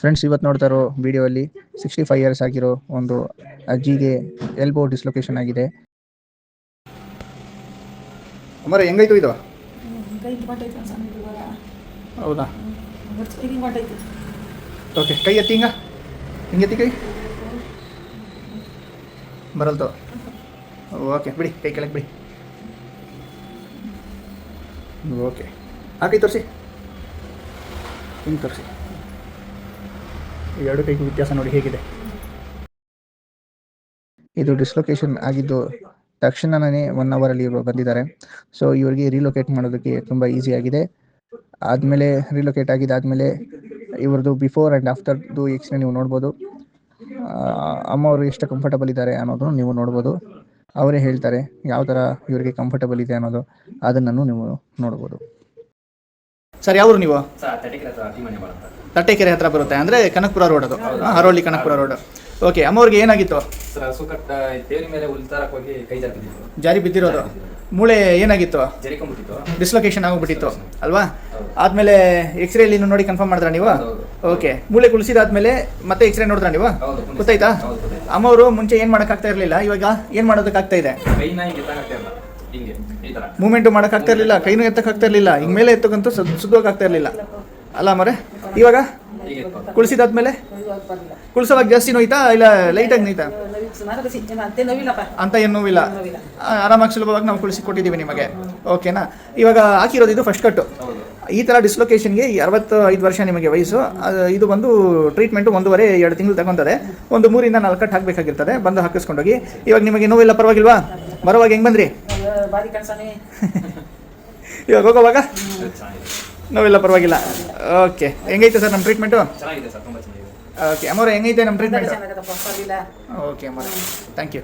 Friends ಇವತ್ತು ನೋಡ್ತಾ ಇರೋ ವಿಡಿಯೋಲ್ಲಿ ಸಿಕ್ಸ್ಟಿ ಫೈವ್ ಇಯರ್ಸ್ ಆಗಿರೋ ಒಂದು ಅಜ್ಜಿಗೆ ಎಲ್ಬೋ ಡಿಸ್ಲೊಕೇಶನ್ ಆಗಿದೆ. ಅಮರ ಹೆಂಗಾಯ್ತು ಇದು ಹೌದಾ? ಹಿಂಗೆ ಓಕೆ ಕೈ ಎತ್ತಿ ಹಿಂಗ? ಹಿಂಗೆತ್ತಿ ಕೈ? ಬರಲ್ತು ಓಕೆ ಬಿಡಿ ಕೈ ಕೆಳಗೆ ಬಿಡಿ. ಓಕೆ ಆ ಕೈ ತೋರಿಸಿ. ಹಿಂಗೆ ತೋರಿಸಿ. ಎರಡು ಕೈಗೆ ವ್ಯತ್ಯಾಸ ನೋಡಿ ಹೇಗಿದೆ. ಇದು ಡಿಸ್ಲೊಕೇಶನ್ ಆಗಿದ್ದು ತಕ್ಷಣನೇ ಒನ್ ಅವರಲ್ಲಿ ಇವರು ಬಂದಿದ್ದಾರೆ. ಸೊ ಇವರಿಗೆ ರಿಲೊಕೇಟ್ ಮಾಡೋದಕ್ಕೆ ತುಂಬ ಈಸಿ ಆಗಿದೆ. ಆದಮೇಲೆ ರಿಲೊಕೇಟ್ ಆಗಿದ್ದಾದಮೇಲೆ ಇವ್ರದ್ದು ಬಿಫೋರ್ ಆ್ಯಂಡ್ ಆಫ್ಟರ್ದು ಎಕ್ಸ್ರೇ ನೀವು ನೋಡ್ಬೋದು. ಅಮ್ಮ ಅವರು ಎಷ್ಟು ಕಂಫರ್ಟಬಲ್ ಇದ್ದಾರೆ ಅನ್ನೋದನ್ನು ನೀವು ನೋಡ್ಬೋದು. ಅವರೇ ಹೇಳ್ತಾರೆ ಯಾವ ಥರ ಇವರಿಗೆ ಕಂಫರ್ಟಬಲ್ ಇದೆ ಅನ್ನೋದು. ಅದನ್ನು ನೀವು ನೋಡ್ಬೋದು. ಸರ್ ಯಾವರು ನೀವು? ತಟ್ಟೆಕೆರೆ ಹತ್ರ ಬರುತ್ತೆ? ಅಂದರೆ ಕನಕಪುರ ರೋಡ್ ಅದು. ಹರೋಳಿ ಕನಕಪುರ ರೋಡ್ ಓಕೆ ಅಮ್ಮವ್ರಿಗೆ ಏನಾಗಿತ್ತು? ಜಾರಿ ಬಿದ್ದಿರೋದು. ಮೂಳೆ ಏನಾಗಿತ್ತು? ಡಿಸ್ಲೊಕೇಶನ್ ಆಗೋಗ್ಬಿಟ್ಟಿತ್ತು ಅಲ್ವಾ? ಆದ್ಮೇಲೆ ಇನ್ನು ನೋಡಿ ಕನ್ಫರ್ಮ್ ಮಾಡಿದ್ರ ನೀವು? ಓಕೆ ಮೂಳೆ ಕುಳಿಸಿದಾದ್ಮೇಲೆ ಮತ್ತೆ ಎಕ್ಸ್ರೇ ನೋಡಿದ್ರ ನೀವು? ಗೊತ್ತಾಯ್ತಾ. ಅಮ್ಮವರು ಮುಂಚೆ ಏನ್ ಮಾಡಕ್ಕಾಗ್ತಾ ಇರ್ಲಿಲ್ಲ ಇವಾಗ ಏನ್ ಮಾಡೋದಕ್ಕಾಗ್ತಾ ಇದೆ? ಹಿಂಗೆ ಮಾಡಕ್ ಇರ್ಲಿಲ್ಲ ಈ ಥರ ಮೂವ್ಮೆಂಟ್ ಮಾಡಕ್ಕಾಗ್ತಾ ಇರ್ಲಿಲ್ಲ ಕೈನೂ ಎತ್ತಕ್ಕಾಗ್ತಾ ಇರ್ಲಿಲ್ಲ ಹಿಂಗ್ ಮೇಲೆ ಎತ್ತಕ್ಕಂತೂ ಸುದ್ದೋಗಾಗ್ತಾ ಇರ್ಲಿಲ್ಲ. ಅಲ್ಲ ಮರೆ ಇವಾಗ? ಹೀಗೆ ಎತ್ಕೊಂಡು. ಕುಳಿಸಿದಾದ್ಮೇಲೆ? ಕುಳಿಸೋವಾಗ ಜಾಸ್ತಿ ನೋಯ್ತಾ ಇಲ್ಲ ಲೈಟಾಗಿ ನೋಯ್ತಾ? ಅಂತೆ ಏನು ನೋವಿಲ್ಲ. ಆ, ಆರಾಮಾಗಿ ಸುಲಭವಾಗಿ ನಾವು ಕುಳಿಸಿ ಕೊಟ್ಟಿದ್ದೀವಿ ನಿಮಗೆ. ಓಕೆನಾ? ಇವಾಗ ಹಾಕಿರೋದು ಇದು ಫಸ್ಟ್ ಕಟ್ಟು ಹೌದು ಈ ಥರ ಡಿಸ್ಲೊಕೇಶನ್ಗೆ ಅರವತ್ತು ಐದು ವರ್ಷ ನಿಮಗೆ ವಯಸ್ಸು. ಅದು ಇದು ಬಂದು ಟ್ರೀಟ್ಮೆಂಟು ಒಂದೂವರೆ ಎರಡು ತಿಂಗಳು ತಗೊಂತದೆ ಒಂದು ಮೂರಿಂದ ನಾಲ್ಕು ಕಟ್ ಹಾಕಬೇಕಾಗಿರ್ತದೆ. ಬಂದು ಹಾಕಿಸ್ಕೊಂಡೋಗಿ. ಇವಾಗ ನಿಮಗೆ ನೋವಿಲ್ಲ ಪರವಾಗಿಲ್ವಾ? ಬರೋವಾಗ ಹೆಂಗೆ ಬಂದ್ರಿ? ಬಾರಿ ಇವಾಗ ಹೋಗೋವಾಗ ನೋವಿಲ್ಲ ಪರವಾಗಿಲ್ಲ. ಓಕೆ ಹೆಂಗೈತೆ ಸರ್ ನಮ್ಮ ಟ್ರೀಟ್ಮೆಂಟು ಚೆನ್ನಾಗಿದೆ ಸರ್ ತುಂಬ ಚೆನ್ನಾಗಿದೆ. ಓಕೆ ಅಮ್ಮವ್ರೆ ಹೆಂಗೈತೆ ನಮ್ಮ ಟ್ರೀಟ್ಮೆಂಟ್ ಓಕೆ ಅಮ್ಮವ್ರೆ. Thank you